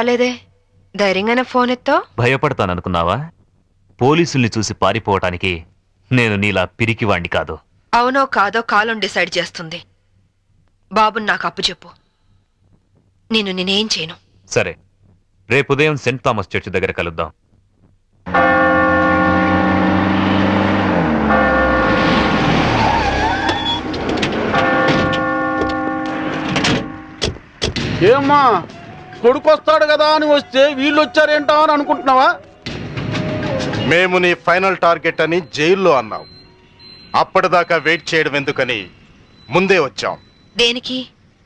పర్వాలేదే. ధైర్యంగానే phone ఎత్తో. భయపడతాననుకున్నావా? పోలీసుల్ని చూసి పారిపోవటానికి నేను నీలా పిరికివాణ్ణి కాదు. అవునో కాదో కాలం డిసైడ్ చేస్తుంది. బాబుని నాకు అప్పు చెప్పు. నేను నేనేం చేయను. సరే. రేపు ఉదయం సెంట్ థామస్ చర్చ్ దగ్గర కలుద్దాం. ఏమ్మా? కొడుకు వస్తాడు కదా అని వస్తే వీళ్ళు వచ్చారేంటా అని అనుకుంటున్నావా? మేము నీ ఫైనల్ టార్గెట్ అని జైల్లో అన్నావు అప్పటిదాకా వెయిట్ చేయడం ఎందుకని ముందే వచ్చాం. దేనికి?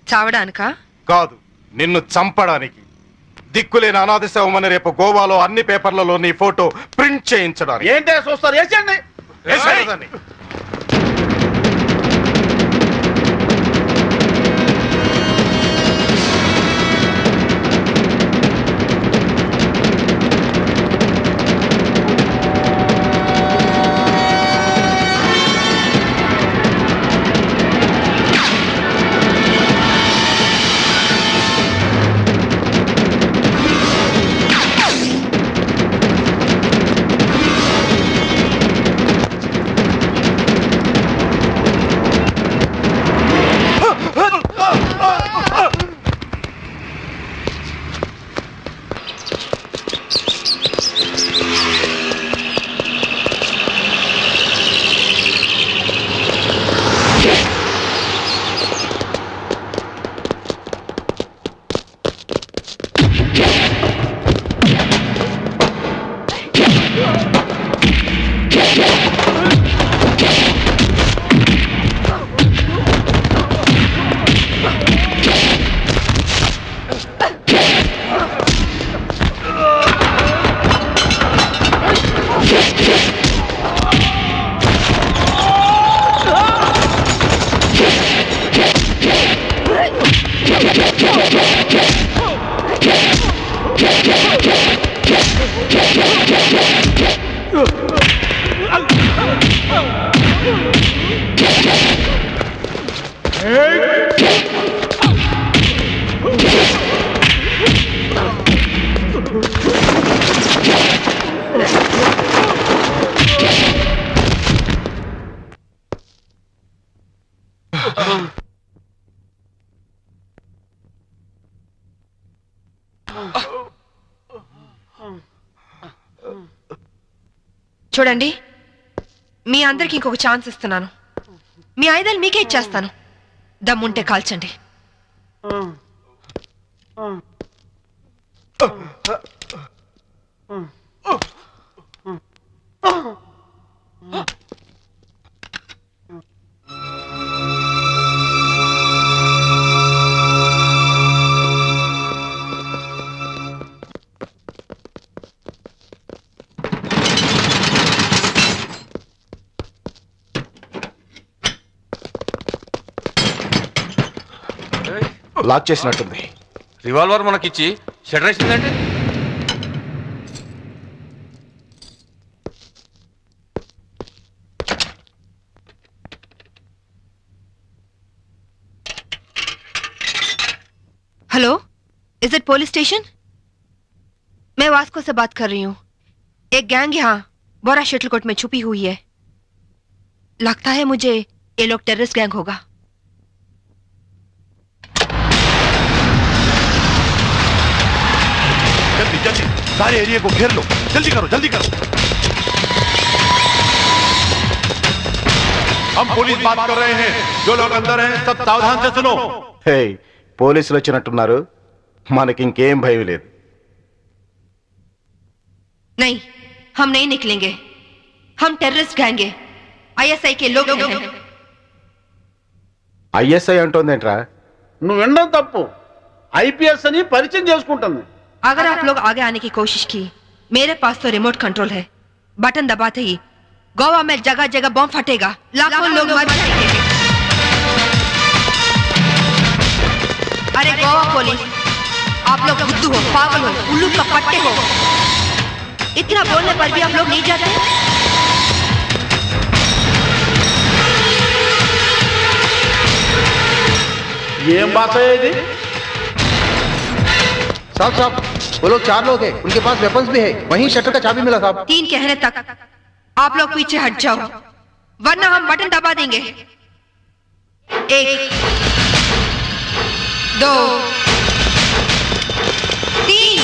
చావడానికా? కాదు నిన్ను చంపడానికి. దిక్కులేని అనాథ శవమని రేపు గోవాలో అన్ని పేపర్లలో నీ ఫోటో ప్రింట్ చేయించడానికి. ఏంటే చూస్తారు? వేసేయండి చూడండి మీ అందరికి ఇంకొక ఛాన్స్ ఇస్తున్నాను. మీ ఆయుధాలు మీకే ఇచ్చేస్తాను. దమ్ముంటే కాల్చండి. లాక్ చేసినట్టుంది revolver మనకిచ్చి shutter వేసిందంటే hello is it police station मैं वास्को से बात कर रही हूँ एक गैंग यहाँ बोरा शटलकोट में छुपी हुई है लगता है मुझे ये लोग टेररिस्ट गैंग होगा जल्दी जल्दी सारे एरिया को घेर लो जल्दी करो जल्दी करो हम पुलिस बात कर रहे हैं जो लोग अंदर हैं सब सावधान से सुनो హే పోలీసులు వచ్చినట్టున్నారు మనకి ఇంకేం భయం లేదు नहीं हम नहीं निकलेंगे हम टेररिस्ट गैंग है आईएसआई के लोग हैं ఐఎస్ఐ అంటోందేంట్రా నువ్వు వినడం తప్పు ఐపీఎస్ అని పరిచయం చేసుకుంటుంది अगर आप लोग आगे आने की कोशिश की मेरे पास तो रिमोट कंट्रोल है बटन दबाते ही गोवा में जगह जगह बम फटेगा लाखों लोग मर जाएंगे अरे गोवा पुलिस आप लोग बुद्धू हो पागल हो उल्लू का पट्टे हो इतना बोलने पर भी आप लोग नहीं जाते ఏం భాష ఇది సాబ్ సాబ్ वो लोग चार लोग हैं उनके पास वेपन्स भी है वहीं शटर का चाबी मिला साहब तीन कहने तक आप लोग पीछे हट जाओ वरना हम बटन दबा देंगे एक दो तीन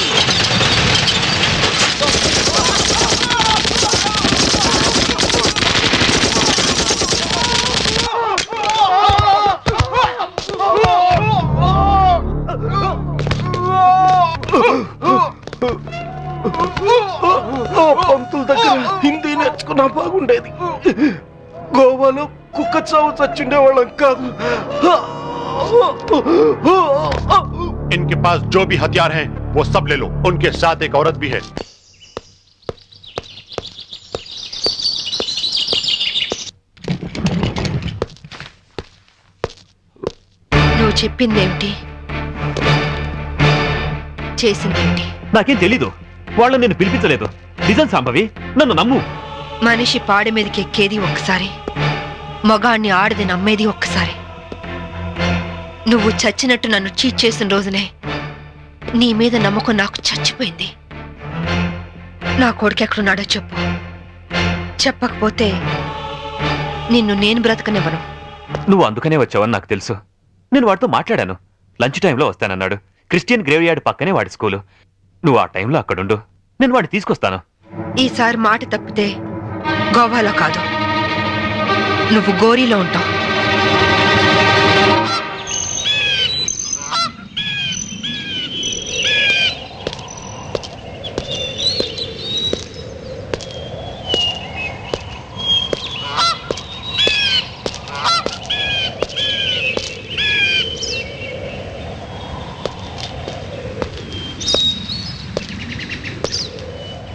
ఆ పంతుల దగ్గర హిందీ నేర్చుకున్నా బాగుండేది గోవాలో కుక్క చావు చచ్చుండేవాళ్ళం కాదు इनके पास जो भी हथियार हैं वो सब ले लो उनके साथ एक औरत भी है నువ్వు చెప్పిందేమిటి చేసిందేమిటి నాకేం తెలీదు. వాళ్ళని నేను పిలిపించలేదు. నిజం సాంబవి నన్ను నమ్ము. మనిషి పాడి మీదకి ఎక్కేది ఒక్కసారి మగాణ్ణి ఆడది నమ్మేది ఒక్కసారి. నువ్వు చచ్చినట్టు నన్ను చీట్ చేసిన రోజునే నీ మీద నమ్మకం నాకు చచ్చిపోయింది. నా కొడుకు ఎక్కడున్నాడో చెప్పు. చెప్పకపోతే నిన్ను నేను బ్రతకనివ్వను. నువ్వు అందుకనే వచ్చావని నాకు తెలుసు. నేను వాడితో మాట్లాడాను. లంచ్ టైంలో వస్తానన్నాడు. క్రిస్టియన్ గ్రేవ్ యార్డ్ పక్కనే వాడి స్కూలు. నువ్వు ఆ టైంలో అక్కడుండు. నేను వాడిని తీసుకొస్తాను. ఈసారి మాట తప్పితే గోవాలో కాదు. నువ్వు గోరీలో ఉంటావు.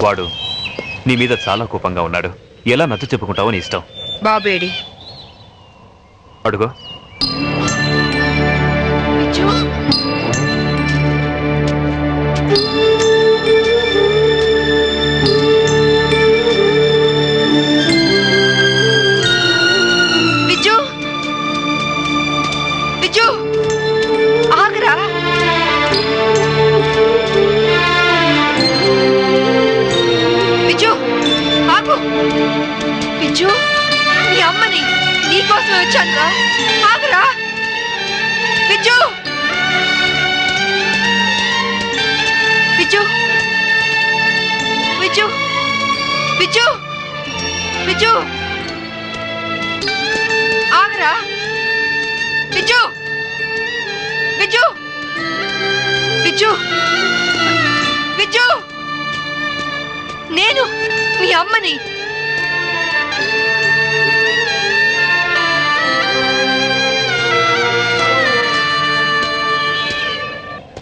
వాడు నీ మీద చాలా కోపంగా ఉన్నాడు. ఎలా నచ్చ చెప్పుకుంటావో నీ ఇష్టం. బాబేడి. అడుగు. విజు మంజు మీ అమ్మని నీకోసమే వచ్చాను ఆగరా. విజు విజు విజు విజు విజు ఆగరా. విజు విజు విజు విజు నేను మీ అమ్మని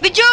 విజు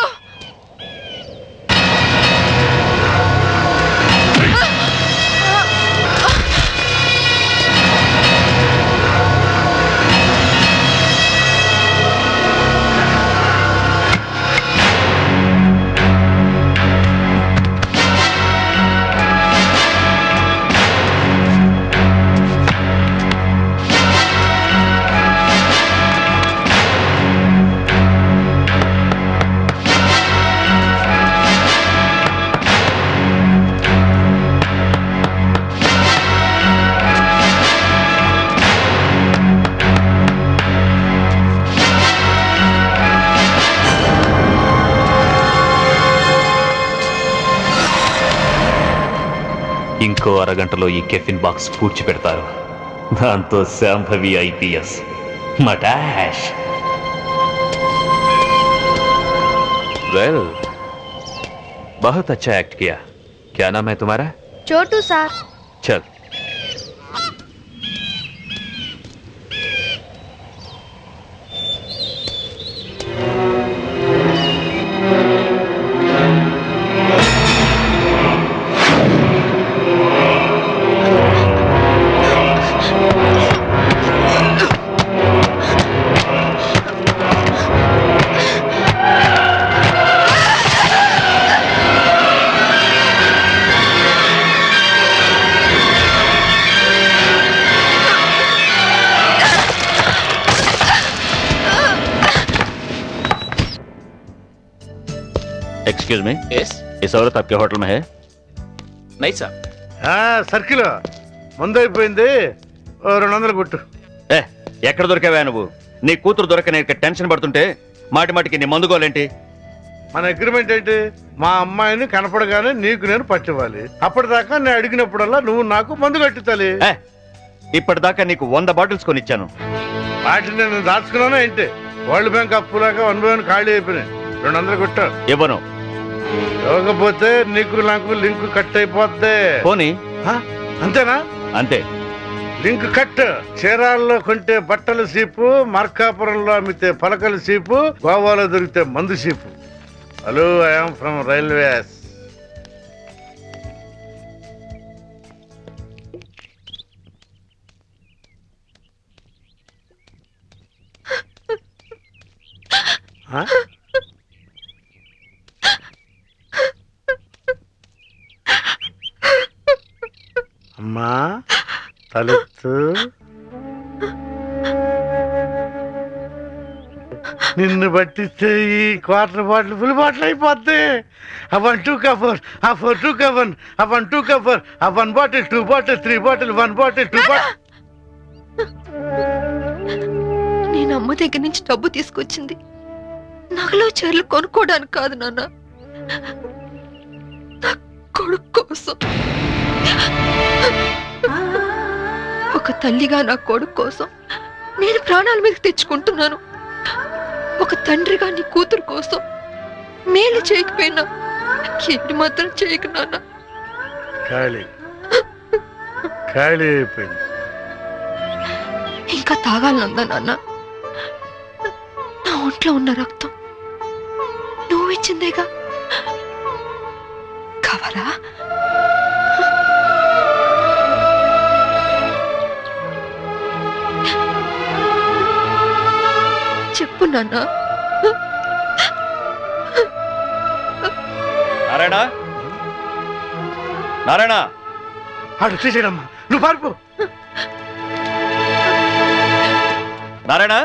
ఇంకో అరగంటలో ఈ కెఫిన్ బాక్స్ పూడ్చి పెడతారు దాంతో శాంభవి ఐపీఎస్ మటాష్ వెల్ बहुत अच्छा एक्ट किया क्या नाम है तुम्हारा छोटू सर चल एक्सक्यूज मी ఎస్ इस औरत आपके होटल में है నైట్ సార్ సర్కిల్ ముందు అయిపోయింది ఓ రెండు వందలు కొట్టు ఏ ఎక్కడ దొరికావా నువ్వు నీ కూతురు దొరకని టెన్షన్ పడుతుంటే మాటి మాటికి నీ మందుకోలేంటి మన అగ్రిమెంట్ ఏంటి మా అమ్మాయిని కనపడగానే నీకు నేను పట్టివ్వాలి అప్పటిదాకా నేను అడిగినప్పుడల్లా నువ్వు నాకు మందు కట్టించాలి ఏ ఇప్పటిదాకా నీకు వంద బాటిల్స్ కొనిచ్చాను వాటిని నేను దాచుకున్నానా ఏంటి వరల్డ్ బ్యాంక్ అప్పులాగా వన్ బై వన్ ఖాళీ అయిపోయినాయి రెండు వందలు కొట్టా ఇవ్వను ఇవ్వకపోతే నీకు నాకు లింక్ కట్ అయిపోద్ది. పోనీ. ఆ? అంతేనా? అంతే. Link cut. చీరాల్లో కొంటే బట్టల సీపు మార్కాపురంలో అమ్మితే పలకల సీపు గోవాలో దొరికితే మందు cheap. Hello I'm from railways. అమ్మా తలెత్తు. నిన్ను పట్టిస్తే ఈ క్వార్టర్ బాటిల్ ఫుల్ బాటిల్ అయిపోద్ది. ఆ వన్ టూ కవర్ ఆ ఫోర్ టూ కవర్ ఆ వన్ టూ కవర్ ఆ one bottle two bottle three bottle one bottle two bottle నేను అమ్మ దగ్గర నుంచి డబ్బు తీసుకొచ్చింది. నగలో చీరలు కొనుక్కోవడానికి కాదు నాన్న. నా కొడుకు కోసం. ఒక తల్లిగా నా కొడుకు కోసం నేను ప్రాణాల మీద తెచ్చుకుంటున్నాను. ఒక తండ్రిగా నీ కూతురు కోసం మేలు చేయకపోయినా కీడు మాత్రం చేయకు నాన్న. ఖాళీ. ఖాళీ అయిపోయింది. ఇంకా తాగాలనుందా నాన్న? నా ఒంట్లో ఉన్న రక్తం నువ్వు ఇచ్చిందేగా? కావాలా? చెప్పు నాన్న. నారాయణ? నారాయణ? ఆడు వచ్చేసాడమ్మా నువ్వు పారిపో. నారాయణ?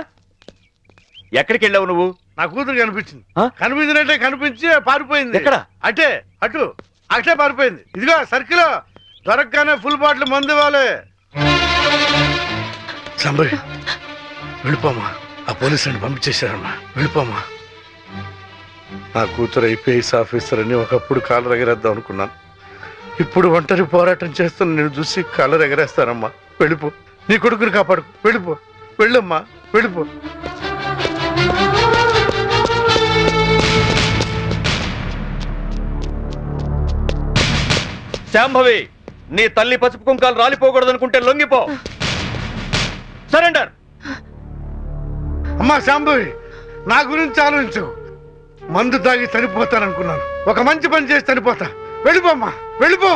ఎక్కడికి వెళ్ళావు నువ్వు? నా కూతురు కనిపించింది. ఆ? కనిపించినట్టే కనిపించి పారిపోయింది. ఎక్కడ? అటే అటు. అటే పారిపోయింది. ఇదిగో సర్కిల్. దొరకగానే ఫుల్ బాటిల్ మందు ఇవ్వాలి. సంబయ్ వెళ్ళిపోమా ఆ పోలీసులను పంపించేశారమ్మా. వెళ్ళిపోమా నా కూతురు ఐపీఎస్ ఆఫీసర్ అని ఒకప్పుడు కాలర్ ఎగరేద్దాం అనుకున్నాను. ఇప్పుడు ఒంటరి పోరాటం చేస్తున్న నేను చూసి కాలర్ ఎగరేస్తానమ్మా వెళ్ళిపో. నీ కొడుకుని కాపాడు వెళ్ళిపో. వెళ్ళమ్మా. వెళ్ళిపో. శాంభవి నీ తల్లి పసుపు కుంకాలు రాలిపోకూడదనుకుంటే లొంగిపో. సరెండర్ అమ్మా శాంభవి నా గురించి ఆలోచించు. మందు తాగి చనిపోతాననుకున్నాను. ఒక మంచి పని చేసి చనిపోతా. వెళ్ళిపోమ్మా వెళ్ళిపో.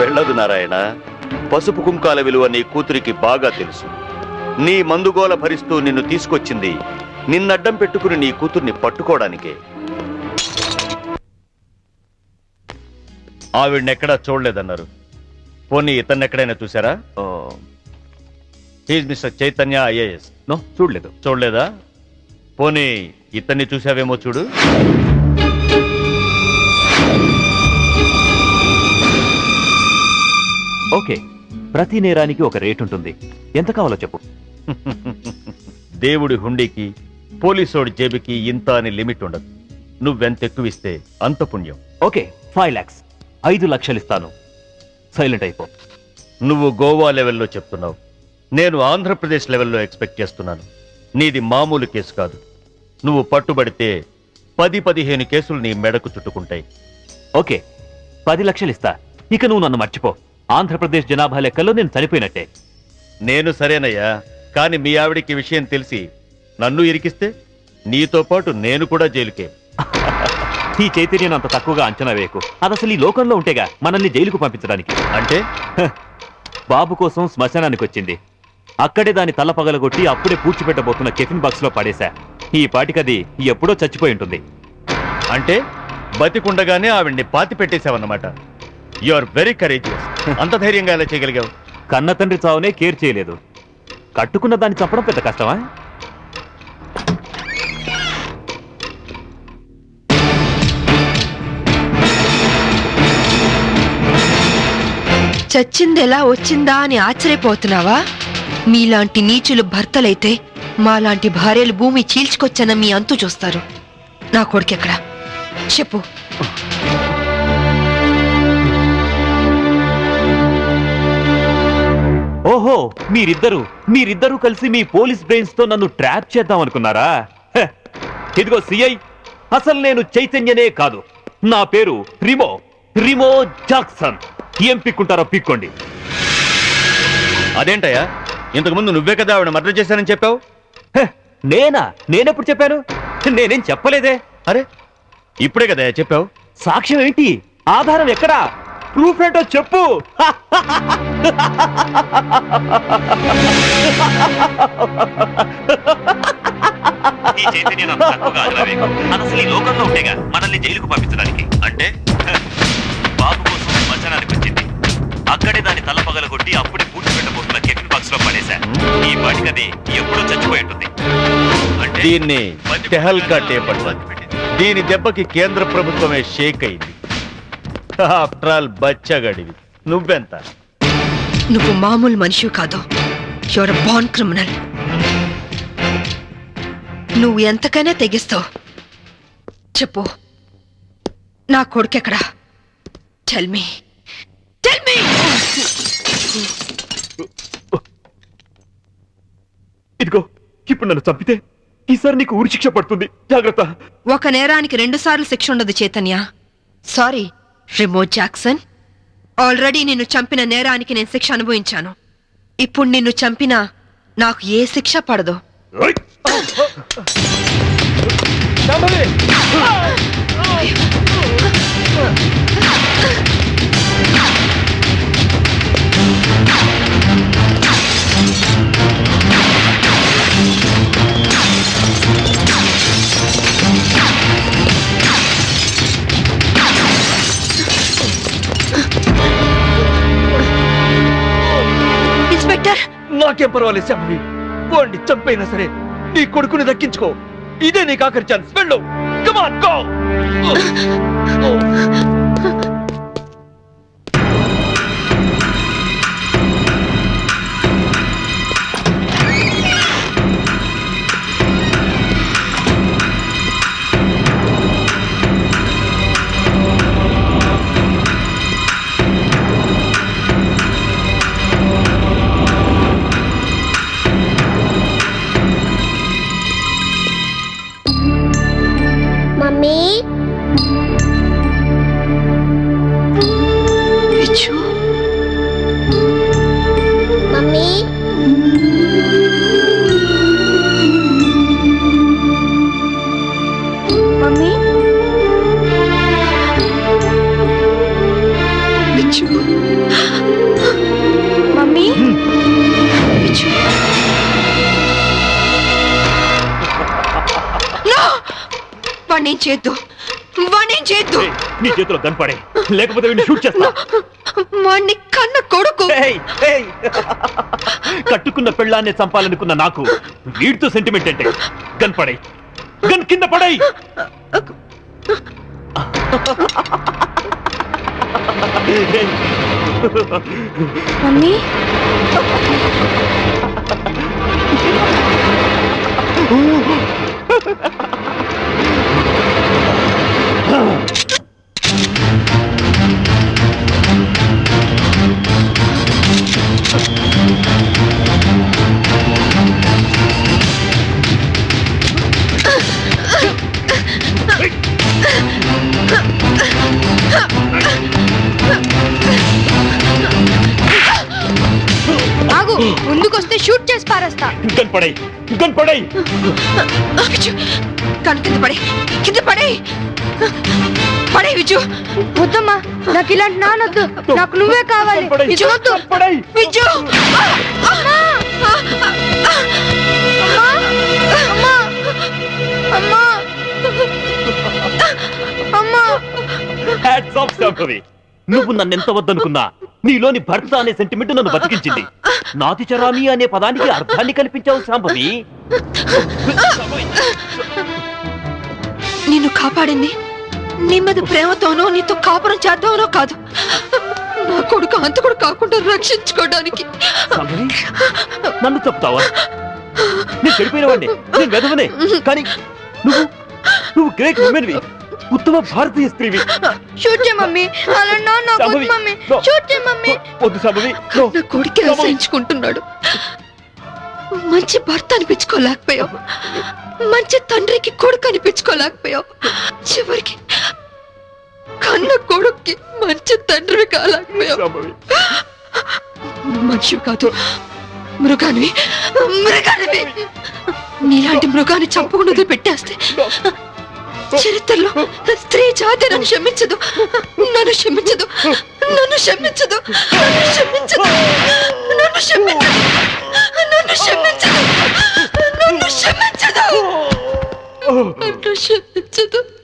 వెళ్ళదు నారాయణ. పసుపు కుంకాల విలువ నీ కూతురికి బాగా తెలుసు. నీ మందుగోల భరిస్తూ నిన్ను తీసుకొచ్చింది నిన్నడ్డం పెట్టుకుని నీ కూతుర్ని పట్టుకోవడానికే. ఆవిడ్నెక్కడా చూడలేదన్నారు. పోనీ ఇతన్ని ఎక్కడైనా చూసారా he's mister Chaitanya IAS. No చూడలేదు. చూడలేదా? పోనీ ఇతన్ని చూసావేమో చూడు. ఓకే ప్రతి నేరానికి ఒక రేట్ ఉంటుంది. ఎంత కావాలో చెప్పు. దేవుడి హుండీకి పోలీసోడి జేబుకి ఇంత అని లిమిట్ ఉండదు. నువ్వెంత ఎక్కువిస్తే అంత పుణ్యం. Okay five lakhs. ఐదు లక్షలు ఇస్తాను సైలెంట్ అయిపో. నువ్వు గోవా లెవెల్లో చెప్తున్నావు. నేను ఆంధ్రప్రదేశ్ లెవెల్లో ఎక్స్పెక్ట్ చేస్తున్నాను. నీది మామూలు కేసు కాదు. నువ్వు పట్టుబడితే పది పదిహేను కేసులు నీ మెడకు చుట్టుకుంటాయి. ఓకే. పది లక్షలు ఇస్తా ఇక నువ్వు నన్ను మర్చిపో. ఆంధ్రప్రదేశ్ జనాభా లెక్కల్లో నేను చనిపోయినట్టే. నేను సరేనయ్యా కానీ మీ ఆవిడికి విషయం తెలిసి నన్ను ఇరికిస్తే నీతో పాటు నేను కూడా జైలుకే. ఈ చైతన్యం అంత తక్కువగా అంచనా వేయకు. అది అసలు ఈ లోకంలో ఉంటేగా మనల్ని జైలుకు పంపించడానికి. అంటే? హ, బాబు కోసం శ్మశానానికి వచ్చింది. అక్కడే దాని తల పగలగొట్టి అప్పుడే పూడ్చిపెట్టబోతున్న కెఫిన్ బాక్స్లో పడేశా. ఈ పాటికది ఎప్పుడో చచ్చిపోయి ఉంటుంది. అంటే? బతికుండగానే ఆవిడ్ని పాతి పెట్టేశావన్నమాట. యు ఆర్ వెరీ కరేజియస్ అంత ధైర్యంగా ఎలా చేయగలిగావు? కన్న తండ్రి చావునే కేర్ చేయలేదు. కట్టుకున్న దాన్ని చంపడం పెద్ద కష్టమా? చచ్చిందెలా వచ్చిందా అని ఆశ్చర్యపోతున్నావా? మీలాంటి నీచులు భర్తలైతే మాలాంటి భార్యలు భూమి చీల్చుకొచ్చన మీ అంతు చూస్తారు. నా కొడుకెక్కడ చెప్పు. ఓహో మీరిద్దరు మీరిద్దరూ కలిసి మీ పోలీస్ బ్రెయిన్స్తో నన్ను ట్రాప్ చేద్దాం అనుకున్నారా ఇదిగో సిఐ అసలు నేను చైతన్యనే కాదు. నా పేరు రిమో రిమో జాక్సన్. ఏం పిక్కుంటారో పిక్కోండి. అదేంటయ్యా? ఇంతకుముందు నువ్వే కదా ఆవిడ మర్డర్ చేశానని చెప్పావు? హే నేనా? నేనెప్పుడు చెప్పాను? నేనేం చెప్పలేదే. అరే ఇప్పుడే కదా చెప్పావు. సాక్ష్యం ఏంటి? ఆధారం ఎక్కడా? ప్రూఫ్ ఏంటో చెప్పు. ఈ చైతన్యం నాకు తక్కువగా అసలు ఈ లోకంలో ఉండేగా మనల్ని జైలుకు పంపించడానికి. పగలగొట్టి అప్పుడే పూర్తి పెట్టబోతున్న కెఫిన్ బాక్స్లో పడేశా. ఈ పాటికి అది ఎప్పుడో చచ్చిపోయి ఉంటుంది. అంటే దీన్ని టెహల్కా టేప్ అంటారు. దీని దెబ్బకి కేంద్ర ప్రభుత్వమే షేక్ అయింది. ఆఫ్టర్ ఆల్ బచ్చగడివి. నువ్వెంత? నువ్వు మామూలు మనిషి కాదు. యువర్ బాన్ క్రిమినల్ నువ్వు ఎంతకైనా తెగిస్తావు. చెప్పు. నా కొడుకెక్కడా? టెల్ మీ టెల్ మీ ఇదిగో ఇప్పుడు నన్ను చంపితే ఈసారి నీకు ఊరి శిక్ష పడుతుంది. జాగ్రత్త. ఒక నేరానికి రెండు సార్లు శిక్ష ఉండదు Chaitanya. Sorry Remo Jackson already నిన్ను చంపిన నేరానికి నేను శిక్ష అనుభవించాను. ఇప్పుడు నిన్ను చంపినా నాకు ఏ శిక్ష పడదు! ఇన్స్పెక్టర్! నాకేం పర్వాలేదు శాంభవి వాడిని చంపైనా సరే. నీ కొడుకుని దక్కించుకో. ఇదే నీకు ఆఖరి ఛాన్స్ వెళ్ళు. కమాన్ గో మమ్మీ నీ చేతిలో కనపడే లేకపోతే వీడిని షూట్ చేస్తా. వాణ్ణి కన్న కొడుకు. కట్టుకున్న పెళ్ళాన్ని చంపాలనుకున్న నాకు వీడితో సెంటిమెంట్ అంటే గన్ పడై. గన్ కింద పడై. మమ్మీ. ఆగు ముందుకొస్తే షూట్ చేసి పారేస్తా. గన్ పడై విచ్చు కన్ను కింద పడే కింద పడే పడే విచ్చు వద్దమ్మా నాకు ఇలాంటి నానొద్దు నాకు నువ్వే కావాలి. వద్దు. అమ్మా. అమ్మా అమ్మా. హ్యాట్స్ ఆఫ్ శాంభవి నువ్వు నన్ను ఎంత వద్దనుకున్నా? నీలోని భర్త అనే సెంటిమెంట్ నన్ను బతికించింది. నాతి చరామి అనే పదానికి అర్థాన్ని కల్పించావు శాంభవి నిన్ను కాపాడింది నీ మీద ప్రేమతోనో నీతో కాపురం చేద్దామనో కాదు. నా కొడుకు అంతకుడు కాకుండా రక్షించుకోవడానికి. శాంభవి నన్ను చెప్తావా? నేను చెడిపోయిన వాడిని. నేను వెధవనే కానీ నువ్వు నువ్వు గ్రేట్ ఉమెన్వి ఉత్తమ భారతీయ స్త్రీవి. Shoot mummy. అలా నా మమ్మీ. Shoot mummy. వద్దు. నా. కొడుకే మంచి భర్త అనిపించుకోలేకపోయావు. మంచి తండ్రికి కొడుకు అనిపించుకోలేకపోయావు. చివరికి కన్న కొడుక్కి మంచి తండ్రివి కాలేకపోయావు. మనిషి కాదు మృగానివి. మృగానివి. నీలాంటి మృగాన్ని చంపకుండా పెట్టేస్తే చరిత్రలో స్త్రీ జాతి నన్ను క్షమించదు. నన్ను క్షమించదు. నన్ను క్షమించదు. నన్ను క్షమించదు. నన్ను క్షమించదు. నన్ను క్షమించదు. నన్ను క్షమించదు. నన్ను క్షమించదు.